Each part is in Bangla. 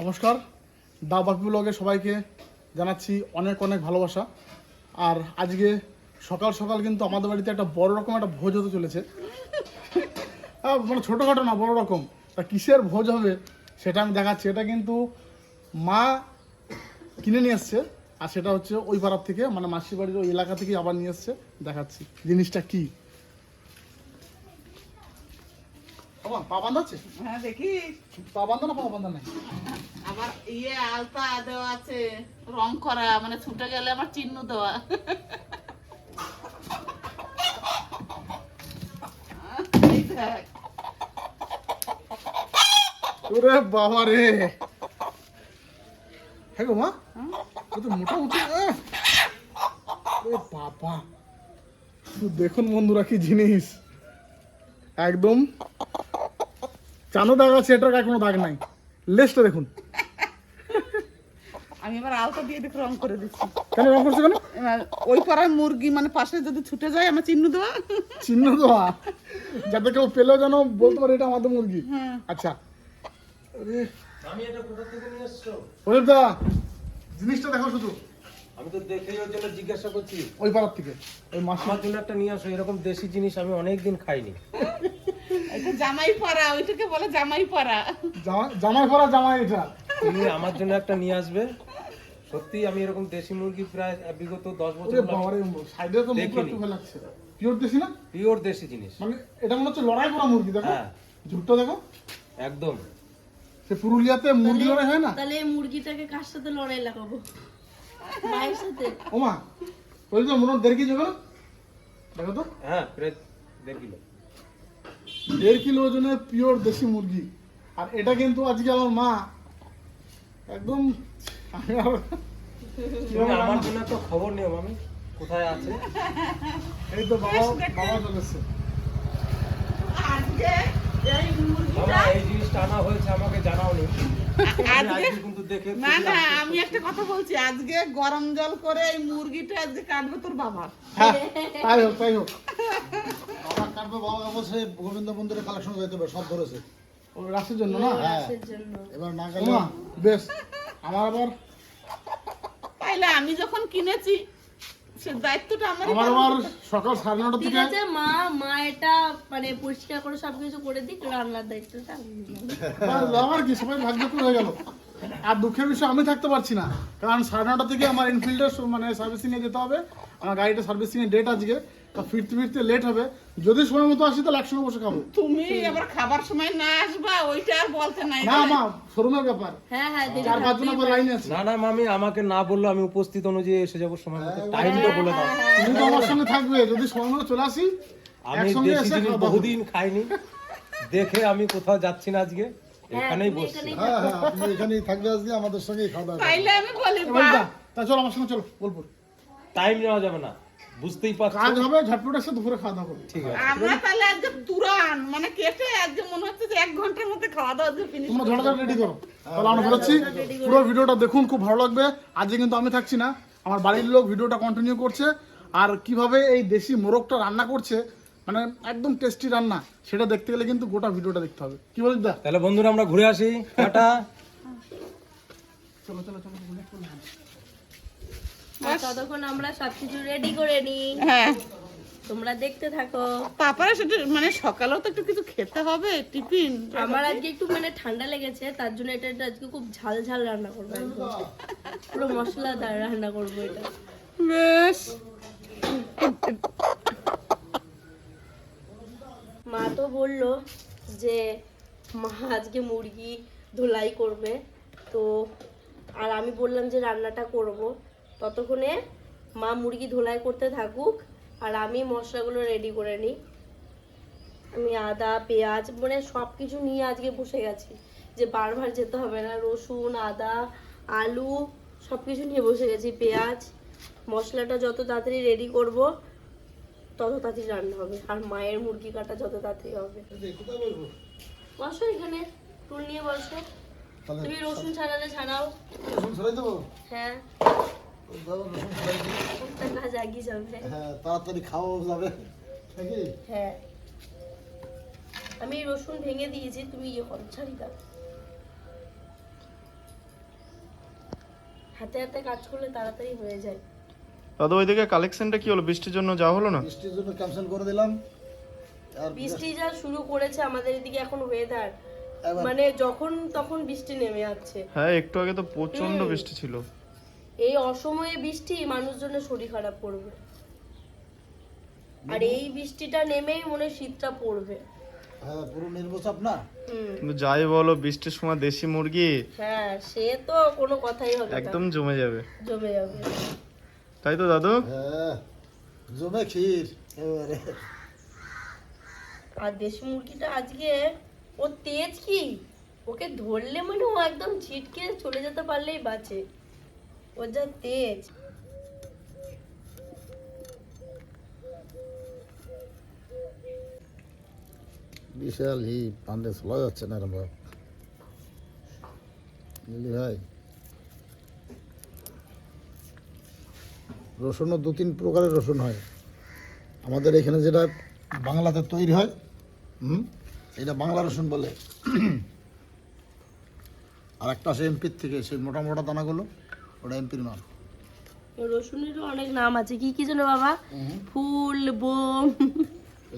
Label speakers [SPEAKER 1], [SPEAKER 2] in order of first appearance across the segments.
[SPEAKER 1] নমস্কার। দা বাপি ব্লগে সবাইকে জানাচ্ছি অনেক অনেক ভালোবাসা। আর আজকে সকাল সকাল কিন্তু আমাদের বাড়িতে একটা বড় রকম একটা ভোজ হতে চলেছে। মানে ছোটোখাটো না, বড় রকম। তা কিসের ভোজ হবে সেটা আমি দেখাচ্ছি। এটা কিন্তু মা কিনে নিয়ে এসছে, আর সেটা হচ্ছে ওই পাড়ার থেকে মানে মাসির বাড়ির ওই এলাকা থেকে আবার নিয়ে এসছে। দেখাচ্ছি জিনিসটা কি। বাবা, পা বান্ধা আছে
[SPEAKER 2] হ্যাঁ দেখি।
[SPEAKER 1] পা বান্ধা না পা বান্ধা নাই
[SPEAKER 2] আবার ইয়ে আলতা দেওয়া আছে রং করা মানে ছুটে গেলে আমার চিহ্ন দেওয়া।
[SPEAKER 1] ওরে বাবা রে। হ্যাঁ গো মা তো মোটামুটি বাবা দেখুন বন্ধুরা কি জিনিস। একদম চানো দাগ আছে এটার গায়ে কোনো দাগ নাই। লেসটা দেখুন।
[SPEAKER 2] আমি এবার আলতা দিয়ে দেখে রং করে দিচ্ছি।
[SPEAKER 1] কেন রং করছে কেন?
[SPEAKER 2] ওই মুরগি মানে পাশে যদি ছুটে যায় আমার চিহ্ন দেওয়া।
[SPEAKER 1] চিহ্ন দেওয়া? যাতে কেউ পেলেও যেন বলতে পারে এটা আমাদের মুরগি।
[SPEAKER 2] হ্যাঁ।
[SPEAKER 1] আচ্ছা। আরে
[SPEAKER 3] আমি এটা কোথা থেকে নিয়ে এসছো?
[SPEAKER 1] জিনিসটা দেখো শুধু।
[SPEAKER 3] আমি তো দেখেই ওর জন্য জিজ্ঞাসা করছি।
[SPEAKER 1] ওই পাড়ার থেকে। ওই মাসি।
[SPEAKER 3] আমার জন্য একটা নিয়ে আসো এরকম দেশি জিনিস আমি অনেক দিন খাইনি
[SPEAKER 2] এটা জামাই পাড়া ওইটাকে বলে জামাই পাড়া।
[SPEAKER 1] জামাই পরা জামাই এটা।
[SPEAKER 3] তুমি আমার জন্য একটা নিয়ে আসবে। সত্যি আমি এরকম দেশি মুরগি প্রায় বিগত দশ বছর
[SPEAKER 1] সাইডে তো মুখ একটু ফেলা লাগছে। পিওর দেশি না?
[SPEAKER 3] পিওর দেশি জিনিস।
[SPEAKER 1] মানে এটা মনে হচ্ছে লড়াই করা মুরগি দেখো।
[SPEAKER 3] হ্যাঁ।
[SPEAKER 1] ঝুটটা দেখো।
[SPEAKER 3] একদম।
[SPEAKER 1] সে পুরুলিয়াতে মুরগি লড়াই হয় না?
[SPEAKER 4] তাহলে মুরগিটাকে কার সাথে লড়াই লাগাবো? মায়ের সাথে
[SPEAKER 1] ওমা ওই মনে দেড় কেজি হবে দেখো তো।
[SPEAKER 3] হ্যাঁ প্রায় দেড় কিলো।
[SPEAKER 1] দেড় কিলো ওজনের পিওর দেশি মুরগি। আর এটা কিন্তু আজকে আমার মা একদম আমি
[SPEAKER 3] আমার জন্য খবর নিও মামি। কোথায় আছে?
[SPEAKER 1] এই তো বাবা বাবা চলে এসছে।
[SPEAKER 2] আজকে এই মুরগিটা
[SPEAKER 3] মামা এই জিনিসটা আনা হয়েছে আমাকে জানাওনি। আমি
[SPEAKER 2] আজকে
[SPEAKER 3] আজকে কিন্তু দেখে
[SPEAKER 2] না
[SPEAKER 3] খুবই
[SPEAKER 2] না
[SPEAKER 3] আশ্চর্য
[SPEAKER 2] আমি একটা কথা বলছি আজকে গরম জল করে এই মুরগিটা আজকে কাটবে তোর বাবা
[SPEAKER 1] হ্যাঁ তাই হোক তাই হোক।
[SPEAKER 5] আমার কাটবে বাবা অবশ্যই গোবিন্দ মন্দিরে কালেকশন যেতে হবে সব ধরেছে।
[SPEAKER 1] রাসের জন্য না?
[SPEAKER 5] এবার না গেলে
[SPEAKER 1] বেশ। আমার আবার
[SPEAKER 2] তাইলে আমি যখন কিনেছি দায়িত্বটা আমার
[SPEAKER 1] আমার আবার সকাল সাড়ে নটা
[SPEAKER 4] ঠিক আছে মা মা এটা মানে পরিষ্কার করে সবকিছু করে দিক রান্নার দায়িত্বটা। আমি নিলাম।
[SPEAKER 1] বাস, আমার কি সবাই ভাগ্যকুল হয়ে গেল। আর দুঃখের বিষয় আমি থাকতে পারছি না। কারণ সাড়ে নটা থেকে আমার এনফিল্ডের মানে সার্ভিসিং এ যেতে হবে। আমার গাড়িটা সার্ভিসিং এর ডেট আজকে। তা ফিরতে ফিরতে লেট হবে। যদি সময় মতো আসি তাহলে একসঙ্গে বসে খাব।
[SPEAKER 2] তুমি আবার খাবার সময় না আসবা ওইটা আর বলতে নাই।
[SPEAKER 1] না মা শোরুমের ব্যাপার।
[SPEAKER 4] হ্যাঁ হ্যাঁ
[SPEAKER 1] চার পাঁচ জন
[SPEAKER 4] থাকতেই
[SPEAKER 1] লাইনে আছে।
[SPEAKER 3] না না মামি আমাকে না বলল আমি উপস্থিত অনুযায়ী এসে যাব সময় মতো। টাইমটা বলে দাও।
[SPEAKER 1] তুমি তো আমার সঙ্গে থাকবে যদি সময় মতো চলে আসি
[SPEAKER 3] আমি দেশি জিনিস বহুদিন খাইনি। দেখে আমি কোথাও যাচ্ছি না আজকে।
[SPEAKER 4] হ্যাঁ,
[SPEAKER 3] এখানেই বসছি।
[SPEAKER 5] হ্যাঁ হ্যাঁ আপনি এখানেই থাকবে আজকে আমাদের সঙ্গেই খাওয়া দাওয়া
[SPEAKER 2] তাইলে আমি বলি
[SPEAKER 1] তা চলো আমার সঙ্গে চলো বোলপুর।
[SPEAKER 3] টাইম নেওয়া যাবে না। বুঝতেই পারছ?
[SPEAKER 1] কাজ হবে ঝটপট এসে দুপুরে খাওয়া দাওয়া করব।
[SPEAKER 3] ঠিক আছে।
[SPEAKER 2] আমরা তাহলে আজকে তুরান মানে কেটে আজকে মনে হচ্ছে যে এক ঘণ্টার মধ্যে খাওয়া দাওয়া আজকে finish
[SPEAKER 1] তোমরা
[SPEAKER 2] করে
[SPEAKER 1] ঝটাঝট রেডি করো। তাহলে আমরা বেরোচ্ছি পুরো ভিডিওটা দেখুন খুব ভালো লাগবে। আজকে কিন্তু আমি থাকছি না আমার বাড়ির লোক ভিডিওটা কন্টিনিউ করছে। আর কীভাবে এই দেশি মোরগটা রান্না করছে মানে একদম টেস্টি রান্না সেটা দেখতে গেলে কিন্তু গোটা ভিডিওটা দেখতে হবে। কি বলিস দা?
[SPEAKER 3] তাহলে বন্ধুরা আমরা ঘুরে আসি। টাটা।
[SPEAKER 1] চলো চলো চলো।
[SPEAKER 4] ততক্ষণ আমরা সবকিছু রেডি করে নিই।
[SPEAKER 2] হ্যাঁ।
[SPEAKER 4] তোমরা দেখতে থাকো।
[SPEAKER 2] সেটা মানে সকালেও তো একটু কিছু খেতে হবে টিফিন।
[SPEAKER 4] আমার আজকে একটু মানে ঠান্ডা লেগেছে তার জন্য এটা এটা আজকে খুব ঝাল ঝাল রান্না করব পুরো মশলাদার রান্না করব এটা।
[SPEAKER 2] বেশ।
[SPEAKER 4] মা তো বলল যে মা আজকে মুরগি ধোলাই করবে তো আর আমি বললাম যে রান্নাটা করব। ততক্ষণে মা মুরগি ধোলাই করতে থাকুক আর আমি মশলাগুলো রেডি করে নিই। আমি আদা পেঁয়াজ মানে সব কিছু নিয়ে আজকে বসে গেছি। যে বারবার যেতে হবে না রসুন আদা আলু সব কিছু নিয়ে বসে গেছি। পেঁয়াজ মশলাটা যত তাড়াতাড়ি রেডি করব তত তাড়াতাড়ি রান্না হবে। আর মায়ের মুরগি কাটা যত তাড়াতাড়ি হবে। বসো এখানে টুল নিয়ে বসো। তুমি রসুন ছাড়ালে ছাড়াও।
[SPEAKER 5] রসুন ছড়াই দেবো?
[SPEAKER 4] হ্যাঁ।
[SPEAKER 5] তাড়াতাড়ি খাওয়া যাবে। নাকি?
[SPEAKER 4] হ্যাঁ। আমি রসুন ভেঙে দিয়েছি তুমি ইয়ে করো ছাড়ি দাও। হাতে হাতে কাজ করলে তাড়াতাড়ি হয়ে যায়।
[SPEAKER 6] দাদু ওইদিকে কালেকশনটা কি হলো? বৃষ্টির জন্য যাওয়া হলো না?
[SPEAKER 5] বৃষ্টির জন্য ক্যান্সেল করে দিলাম। আর
[SPEAKER 4] বৃষ্টি যা শুরু করেছে আমাদের এদিকে এখন ওয়েদার মানে যখন তখন বৃষ্টি নেমে যাচ্ছে
[SPEAKER 6] হ্যাঁ একটু আগে তো
[SPEAKER 4] প্রচণ্ড
[SPEAKER 6] বৃষ্টি ছিল।
[SPEAKER 4] এই অসময়ে বৃষ্টি মানুষজনের শরীর খারাপ করবে। আর এই বৃষ্টিটা নেমেই মনে শীতটা পড়বে।
[SPEAKER 5] হ্যাঁ পুরো নির্বচাপ না?
[SPEAKER 6] যাই বলো বৃষ্টির সময় দেশি মুরগি?
[SPEAKER 4] হ্যাঁ সে তো কোনো কথাই হবে
[SPEAKER 6] একদম জমে যাবে।
[SPEAKER 4] জমে যাবে।
[SPEAKER 6] তাই তো দাদু?
[SPEAKER 5] হ্যাঁ জমে ক্ষীর
[SPEAKER 4] আর দেশি মুরগিটা আজকে ও তেজ কি? ওকে ধরলে মানে ও একদম ছিটকে চলে যেতে পারলেই বাঁচে।
[SPEAKER 5] বিশাল হি পান্ডে চলা যাচ্ছে না রে বুঝলি ভাই। রসুনও দু তিন প্রকারের রসুন হয়। আমাদের এখানে যেটা বাংলাতে তৈরি হয়, হুম, এটা বাংলা রসুন বলে। আর একটা আছে এমপির থেকে, সেই মোটা মোটা দানাগুলো। ওটা এমপির মাল।
[SPEAKER 4] রসুনেরও অনেক নাম আছে। কি কি যেন বাবা? ফুল বোম।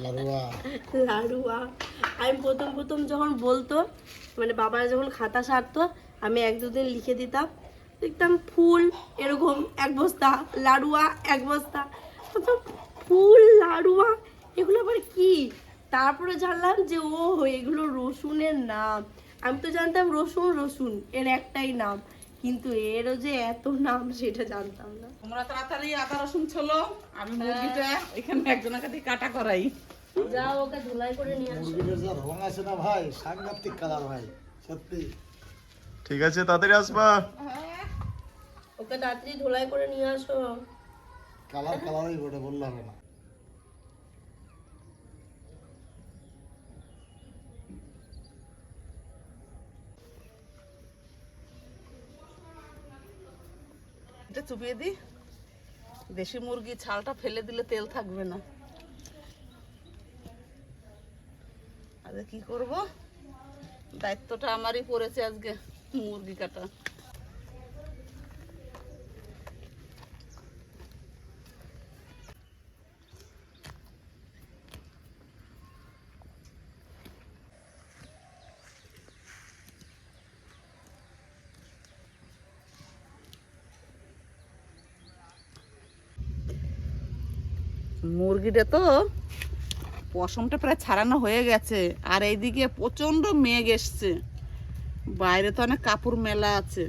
[SPEAKER 5] লারুয়া
[SPEAKER 4] লাড়ুয়া। আমি প্রথম প্রথম যখন বলতো মানে বাবার যখন খাতা সারতো আমি এক দুদিন লিখে দিতাম। দেখতাম ফুল এরকম এক বস্তা। লাড়ুয়া এক বস্তা। ফুল লাড়ুয়া এগুলো আবার কি? তারপরে জানলাম যে ও এগুলো রসুনের নাম। আমি তো জানতাম রসুন রসুন এর একটাই নাম। কিন্তু এরও যে এত নাম সেটা জানতাম না।
[SPEAKER 2] তোমরা তাড়াতাড়ি আদা রসুন ছলো আমি মুরগিটা এখানে একজনের কাছে কাটা করাই।
[SPEAKER 4] যা ওকে ধুলাই করে নিয়ে আসো।
[SPEAKER 5] মুরগিটার যা রং আছে না ভাই সাংঘাতিক কালার ভাই সত্যি।
[SPEAKER 6] ঠিক আছে তাড়াতাড়ি আসবা।
[SPEAKER 4] ওকে তাড়াতাড়ি ধুলাই করে নিয়ে আসো।
[SPEAKER 5] কালার কালারই বটে বললে হবে না।
[SPEAKER 2] এটা চুপিয়ে দিই। দেশি মুরগি ছালটা ফেলে দিলে তেল থাকবে না। আরে কি করব? দায়িত্বটা আমারই পড়েছে আজকে মুরগি কাটা। মুরগিটা তো পশমটা প্রায় ছাড়ানো হয়ে গেছে। আর এইদিকে প্রচণ্ড মেঘ এসছে। বাইরে তো অনেক কাপড় মেলা আছে।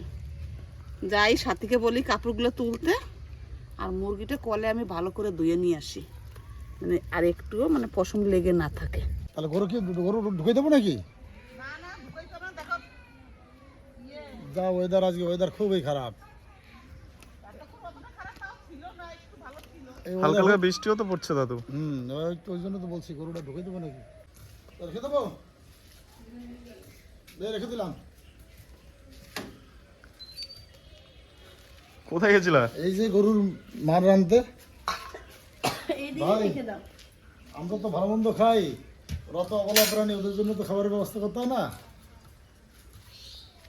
[SPEAKER 2] যাই সাথীকে বলি কাপড়গুলো তুলতে। আর মুরগিটা কলে আমি ভালো করে ধুয়ে নিয়ে আসি। মানে আর একটুও মানে পশম লেগে না থাকে।
[SPEAKER 5] তাহলে গরু কি গরু ঢুকে দেবো নাকি? যা ওয়েদার আজকে ওয়েদার খুবই খারাপ।
[SPEAKER 6] হালকা হালকা বৃষ্টিও তো পড়ছে দাদু।
[SPEAKER 5] হুম ওই তো জন্য তো বলছি গরুটা ঢুকে দেবো নাকি? রেখে দেবো? রেখে দিলাম।
[SPEAKER 6] কোথায় গেছিলা?
[SPEAKER 5] এই যে গরুর মার রানতে ভাই। আমরা তো ভালো মন্দ খাই। ওরা তো অবলা প্রাণী ওদের জন্য তো খাবারের ব্যবস্থা করতে না।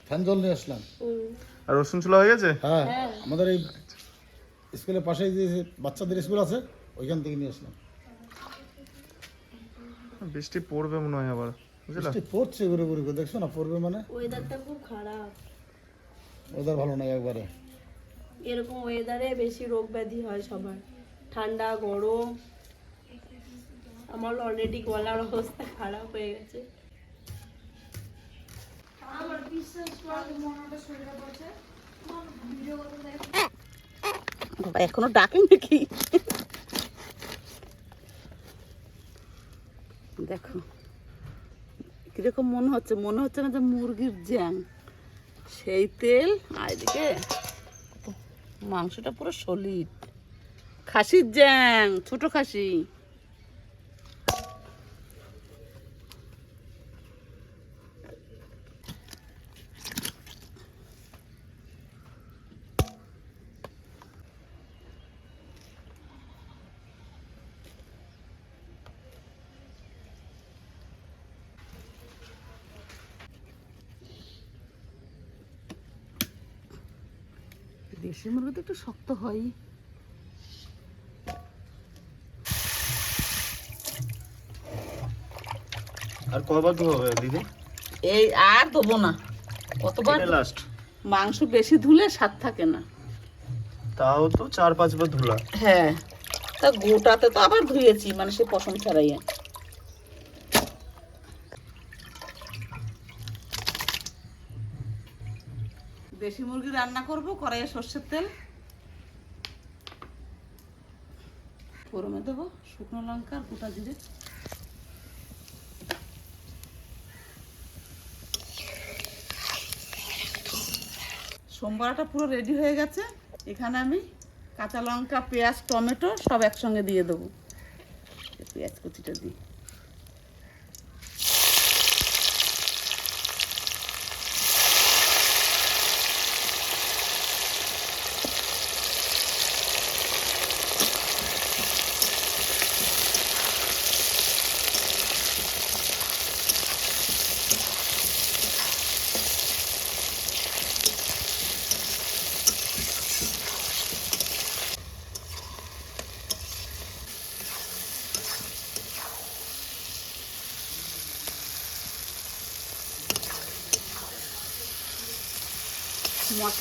[SPEAKER 5] ফ্যান জল নিয়ে আসলাম।
[SPEAKER 6] আর রসুন চুলা হয়ে গেছে?
[SPEAKER 5] হ্যাঁ
[SPEAKER 4] হ্যাঁ।
[SPEAKER 5] আমাদের এই স্কুলের পাশে যে বাচ্চাদের স্কুল আছে ওইখান থেকে নিয়ে আসলাম।
[SPEAKER 6] বৃষ্টি পড়বে মনে হয় আবার বুঝলা?
[SPEAKER 5] বৃষ্টি পড়ছে ঘুরে ঘুরে করে, দেখছ না? পড়বে মানে?
[SPEAKER 4] ওয়েদারটা খুব খারাপ।
[SPEAKER 5] ওয়েদার ভালো নাই একবারে।
[SPEAKER 4] এরকম ওয়েদারে বেশি রোগ ব্যাধি হয় সবার। ঠান্ডা গরম। আমার অলরেডি গলার অবস্থা খারাপ হয়ে গেছে।
[SPEAKER 2] বাবা, এখনও ডাকে নাকি? দেখো, কীরকম মনে হচ্ছে মনে হচ্ছে না যে মুরগির জ্যাং সেই তেল, আর এদিকে মাংসটা পুরো সলিড। খাসির জ্যাং ছোট খাসি। দেশি মুরগি তো একটু শক্ত হয়।
[SPEAKER 6] আর কবার ধোয়া হবে দিদি?
[SPEAKER 2] এই আর দেবো না। কতবার?
[SPEAKER 6] লাস্ট
[SPEAKER 2] মাংস বেশি ধুলে স্বাদ থাকে না।
[SPEAKER 6] তাও তো চার পাঁচবার ধুলা।
[SPEAKER 2] হ্যাঁ। তা গোটাতে তো আবার ধুয়েছি মানে সে পশম ছাড়াই দেশি মুরগি রান্না করব, কড়াইয়ে সর্ষের তেল। ফোড়নে দেবো শুকনো লঙ্কা আর গোটা জিরে। সোমবারটা পুরো রেডি হয়ে গেছে। এখানে আমি কাঁচা লঙ্কা, পেঁয়াজ, টমেটো সব একসঙ্গে দিয়ে দেবো। পেঁয়াজ কুচিটা দিই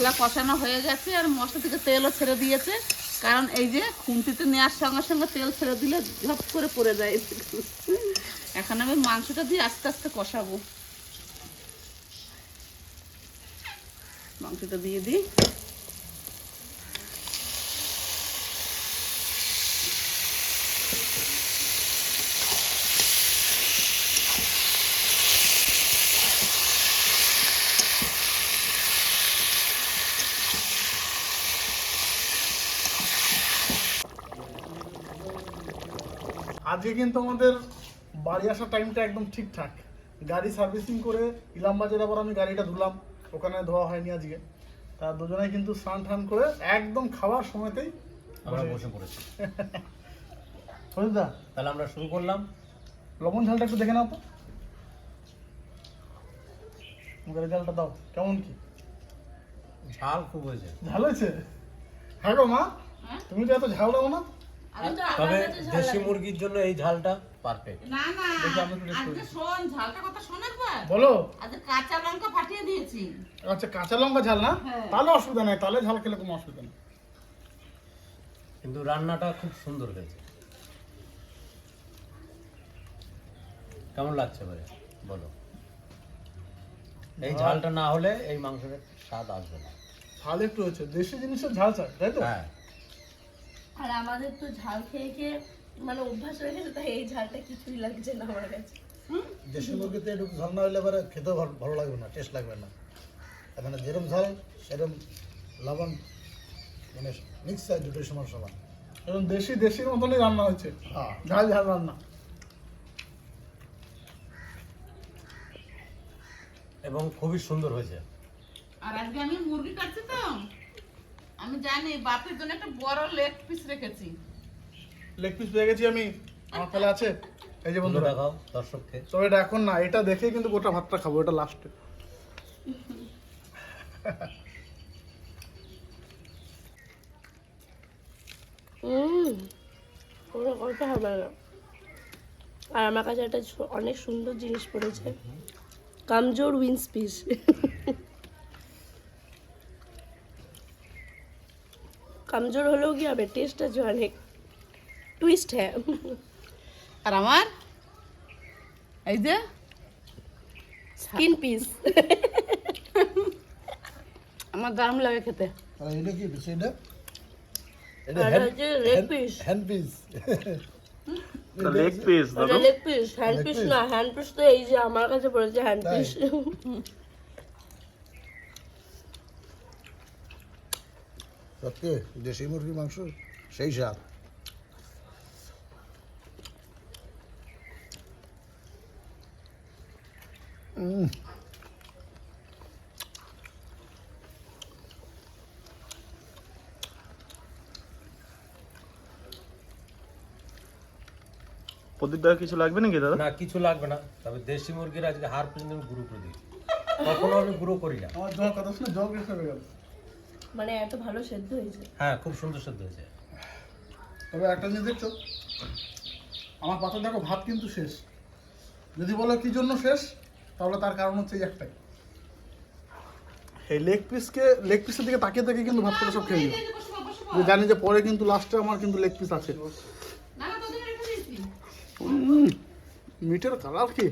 [SPEAKER 2] মশলা কষানো হয়ে গেছে আর মশলা থেকে তেলও ছেড়ে দিয়েছে। কারণ এই যে খুন্তিতে নেওয়ার সঙ্গে সঙ্গে তেল ছেড়ে দিলে ঝপ করে পড়ে যায়। এখন আমি মাংসটা দিয়ে আস্তে আস্তে কষাবো। মাংসটা দিয়ে দিই।
[SPEAKER 1] আজকে কিন্তু আমাদের বাড়ি আসার টাইমটা একদম ঠিকঠাক। গাড়ি সার্ভিসিং করে ইলাম বাজারে আবার আমি গাড়িটা ধুলাম। ওখানে ধোয়া হয়নি আজকে। তা দুজনে কিন্তু স্নান টান করে একদম খাওয়ার সময়তেই
[SPEAKER 3] আমরা বসে পড়েছি। তাহলে আমরা শুরু করলাম।
[SPEAKER 1] লবণ ঝালটা একটু দেখে নাও তো। মুখের ঝালটা দাও কেমন কি?
[SPEAKER 3] ঝাল খুব হয়েছে।
[SPEAKER 1] ঝাল হয়েছে? হ্যাঁ গো মা
[SPEAKER 2] হ্যাঁ?
[SPEAKER 1] তুমি তো এত ঝাল দাও না।
[SPEAKER 3] তবে দেশি মুরগির জন্য এই ঝালটা পারফেক্ট
[SPEAKER 2] না না আজকে শোন ঝালটা কথা শোন একবার।
[SPEAKER 1] বলো।
[SPEAKER 2] আজকে কাঁচা লঙ্কা ফাটিয়ে দিয়েছি।
[SPEAKER 1] আচ্ছা কাঁচা লঙ্কা ঝাল না?
[SPEAKER 2] হ্যাঁ।
[SPEAKER 1] তাহলে অসুবিধা নেই তাহলে ঝাল খেলে কোনো অসুবিধা নেই।
[SPEAKER 3] কিন্তু রান্নাটা খুব সুন্দর হয়েছে। কেমন লাগছে ভাই? বলো। এই ঝালটা না হলে এই মাংসের স্বাদ আসবে না।
[SPEAKER 1] ঝাল একটু হয়েছে দেশি জিনিসের ঝাল চাই তাই তো?
[SPEAKER 3] হ্যাঁ।
[SPEAKER 4] আর আমাদের তো ঝাল খেয়ে খেয়ে মানে অভ্যাস হয়ে গেছে তাই এই ঝালটা কিছুই লাগছে না আমার কাছে।
[SPEAKER 5] দেশি মুরগিতে একটু ঝাল না হলে এবারে খেতেও ভালো ভালো লাগবে না টেস্ট লাগবে না। এখানে যেরকম ঝাল সেরকম লবণ মানে মিক্স হয় দুটোই সমান সমান।
[SPEAKER 1] এবং দেশি দেশির মতনই রান্না হয়েছে
[SPEAKER 5] হ্যাঁ।
[SPEAKER 1] ঝাল ঝাল রান্না।
[SPEAKER 3] এবং খুবই সুন্দর হয়েছে।
[SPEAKER 2] আর আজকে আমি মুরগি কাটছি তো। আমি জানি বাপের জন্য একটা বড় লেগ পিস রেখেছি।
[SPEAKER 1] লেগ পিস পেয়ে গেছি আমি। আমার তাহলে আছে। এই যে
[SPEAKER 3] বন্ধু
[SPEAKER 1] বন্ধুরা।
[SPEAKER 3] দেখাও দর্শককে।
[SPEAKER 1] তো এটা এখন না এটা দেখে কিন্তু গোটা ভাতটা খাব এটা লাস্টে
[SPEAKER 4] হুম কোনো কথা হবে না আর আমার কাছে একটা অনেক সুন্দর জিনিস পড়েছে। কামজোর উইন্স পিস কামজোর হলেও কি হবে টেস্ট আছে অনেক টুইস্ট হ্যাঁ
[SPEAKER 2] আর আমার এই যে
[SPEAKER 4] স্কিন পিস
[SPEAKER 2] আমার দারুণ লাগে খেতে
[SPEAKER 5] আর এটা কি পিস এটা এটা
[SPEAKER 4] আর
[SPEAKER 5] হ্যান্ড
[SPEAKER 4] হচ্ছে leg piece
[SPEAKER 5] hand piece
[SPEAKER 6] leg piece
[SPEAKER 4] ওটা
[SPEAKER 6] দাদু
[SPEAKER 4] লেগ পিস হ্যান্ড পিস না হ্যান্ড পিস তো এই যে আমার কাছে পড়েছে হ্যান্ড
[SPEAKER 5] তাই?
[SPEAKER 4] পিস
[SPEAKER 5] সত্যি দেশি মুরগির মাংস সেই স্বাদ।
[SPEAKER 6] প্রদীপ কিছু লাগবে নাকি দাদা?
[SPEAKER 3] না কিছু লাগবে না। তবে দেশি মুরগির আজকে হার পর্যন্ত আমি গুঁড়ো করে দিই কখনো আমি গুঁড়ো করি না।
[SPEAKER 1] আমার কথা শুনে জল হয়ে
[SPEAKER 4] মানে এত ভালো সেদ্ধ হয়েছে।
[SPEAKER 3] হ্যাঁ খুব সুন্দর সেদ্ধ হয়েছে।
[SPEAKER 1] তবে একটা জিনিস দেখছ? আমার পাতে দেখো ভাত কিন্তু শেষ। যদি বলো কি জন্য শেষ তাহলে তার কারণ হচ্ছে এই একটাই। এই লেগ পিসকে লেগ পিসের দিকে তাকিয়ে তাকিয়ে কিন্তু ভাত করে সব খেয়ে নিও। যে জানি যে পরে কিন্তু লাস্টে আমার কিন্তু লেগ পিস আছে। মিটের কালার কি?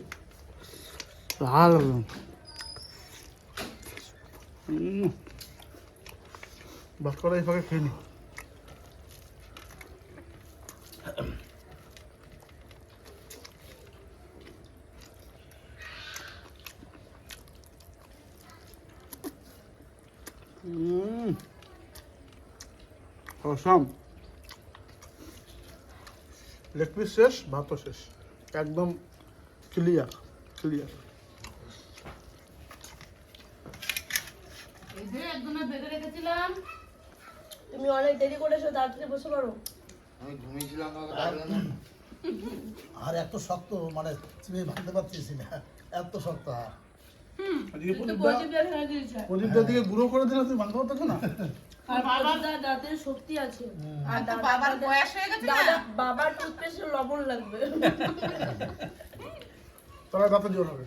[SPEAKER 1] লাল। উম, ভাত করে এইভাবে খেয়ে নি। Mm. লেগ পিস শেষ ভাতও শেষ। একদম ক্লিয়ার ক্লিয়ার
[SPEAKER 2] এই যে একজনের বেঁধে রেখেছিলাম
[SPEAKER 4] তুমি অনেক দেরি করেছ তাড়াতাড়ি বসে পারো
[SPEAKER 5] আর এত শক্ত মানে চিনি ভাঙতে পারতেছি না এত শক্ত আর
[SPEAKER 1] আজকে
[SPEAKER 4] কিন্তু
[SPEAKER 1] প্রদীপ দা
[SPEAKER 4] প্রদীপ দা দিয়েছে।
[SPEAKER 1] প্রদীপ দিকে গুঁড়ো করে দিলে তুমি মানতে পারতো না
[SPEAKER 4] আর প্রদীপ দাঁতের শক্তি আছে। আর
[SPEAKER 2] বাবার বয়স হয়ে গেছে
[SPEAKER 4] বাবার টুথপেস্টে লবণ লাগবে।
[SPEAKER 1] তবে দাঁতে জোর হবে।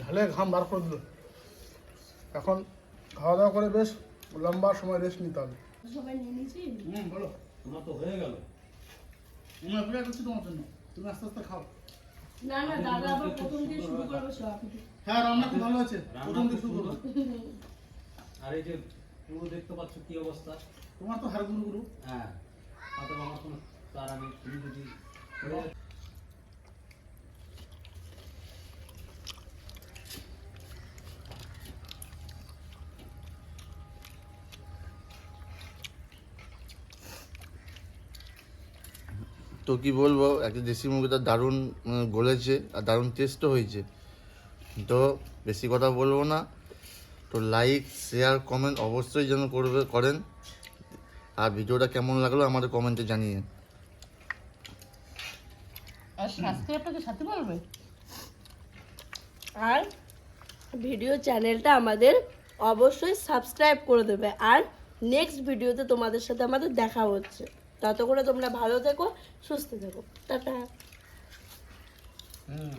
[SPEAKER 1] ঝালে ঘাম বার করে দিল। এখন খাওয়া দাওয়া করে বেশ লম্বা সময় রেস্ট নিতে হবে।
[SPEAKER 4] সবাই নিয়ে নিয়েছি।
[SPEAKER 1] হুম বলো
[SPEAKER 3] তোমার তো হয়ে গেল।
[SPEAKER 1] আমি অপেক্ষা করছি তোমার জন্য। তুমি আস্তে আস্তে খাও।
[SPEAKER 4] না না দাদা আবার প্রথম দিয়ে শুরু করবে সব।
[SPEAKER 1] হ্যাঁ রান্না খুব ভালো আছে প্রথম দিকে শুরু করব
[SPEAKER 3] আর এই যে পুরো দেখতে পাচ্ছ কি অবস্থা?
[SPEAKER 1] তোমার তো হাড় গুরু গুরু
[SPEAKER 3] হ্যাঁ আমার কোনো তার আমি তুমি যদি
[SPEAKER 7] কি বলব, একটা দেশি মুরগিটা দারুণ গলেছে আর দারুণ টেস্টও হয়েছে। তো বেশি কথা বলব না। তো লাইক শেয়ার কমেন্ট অবশ্যই যেন করবে, করেন। আর ভিডিওটা কেমন লাগল আমাদের কমেন্টে জানিয়ে।
[SPEAKER 4] আর ভিডিও চ্যানেলটা আমাদের অবশ্যই সাবস্ক্রাইব করে দেবে। আর নেক্সট ভিডিওতে তোমাদের সাথে আমাদের দেখা হচ্ছে। তত করে তোমরা ভালো থেকো সুস্থ থেকো। টাটা।
[SPEAKER 3] হুম।